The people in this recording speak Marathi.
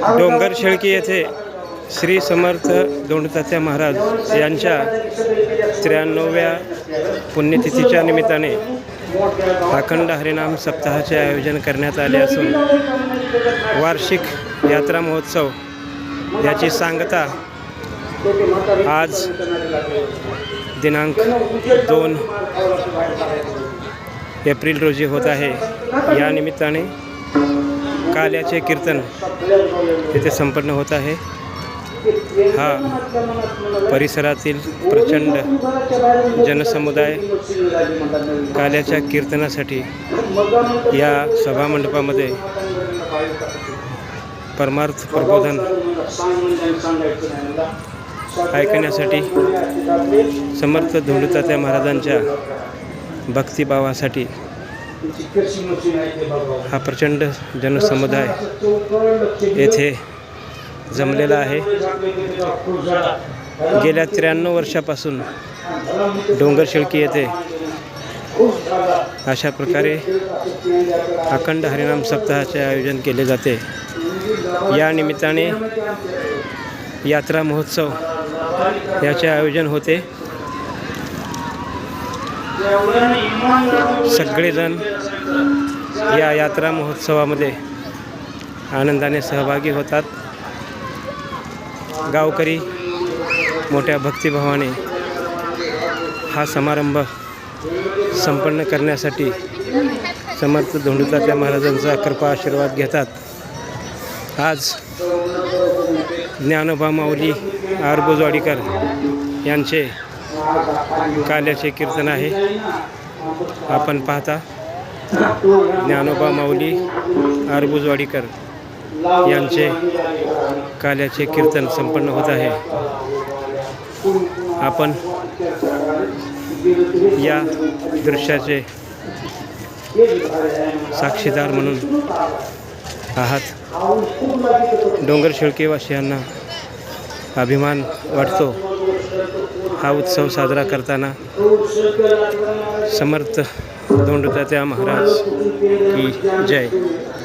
डोंगर शेळकी येथे श्री समर्थ दोंडतात्या महाराज यांच्या त्र्याण्णव्या पुण्यतिथीच्या निमित्ताने अखंड हरिनाम सप्ताहाचे आयोजन करण्यात आले असून वार्षिक यात्रा महोत्सव याची सांगता आज दिनांक दोन एप्रिल रोजी होत आहे. या निमित्ताने काल्याचे कीर्तन येथे संपन्न होत आहे. हा परिसरातील प्रचंड जनसमुदाय काल्याच्या कीर्तनासाठी या सभामंडपामध्ये परमार्थ प्रबोधन ऐकण्यासाठी समर्थ धोंडुतात्या महाराजांच्या भक्तिभावासाठी हा प्रचंड जनसमुदाय येथे जमलेला आहे. गेल्या त्र्याण्णव वर्षापासून डोंगर शिळकी येथे अशा प्रकारे अखंड हरिनाम सप्ताहाचे आयोजन केले जाते. या निमित्ताने यात्रा महोत्सव याचे आयोजन होते. सगळेजण या यात्रा महोत्सवामध्ये आनंदाने सहभागी होतात. गावकरी मोठ्या भक्तिभावाने हा समारंभ संपन्न करण्यासाठी समर्थ धोंडुतात्या महाराजांचा कृपा आशीर्वाद घेतात. आज ज्ञानोबा माऊली आरबोजवाडीकर यांचे काल्याचे कीर्तन आहे. आपण पाहता ज्ञानोबा माऊली आरबुजवाडीकर यांचे काल्याचे कीर्तन संपन्न होत आहे. आपण या दृश्याचे साक्षीदार म्हणून आहात. डोंगर शेळकेवासियांना अभिमान वाटतो. हा उत्सव साजरा करताना समर्थ दोंडदात्या महाराज की जय.